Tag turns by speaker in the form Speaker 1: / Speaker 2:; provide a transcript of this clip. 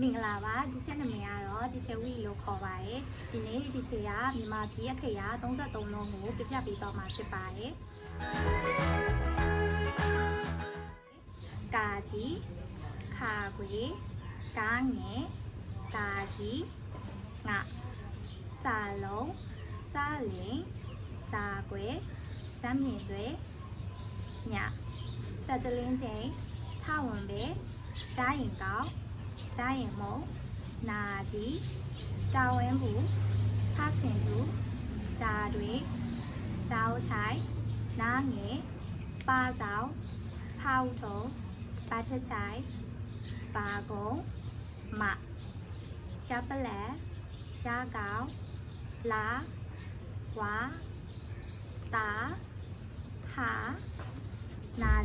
Speaker 1: မင်္ဂလာပါဒီချက်နာမည်ကတော့ဒီချက်ဝီလို့ခေါ်ပါတယ်ဒီနေ့ဒီချက်ကမြန်မာပြည်အခရာ33လုံးကိုပြပြပေးတော့မှာဖြစ်ပါတယ်ကာကြီးခါခွေကားငယ်ကာကြီးငါစာလုံးစားလင်စာခွေစမ်းမြင်စွဲညတက်တလင်းချိန်ထဝင်ပဲကြားရင်ကောင်း cha em mẫu nà dí cháu em bố thác sinh chú trà đuế cháu trái ná nghệ ba giáo hao thổ ba trái trái lá quá tá thả nà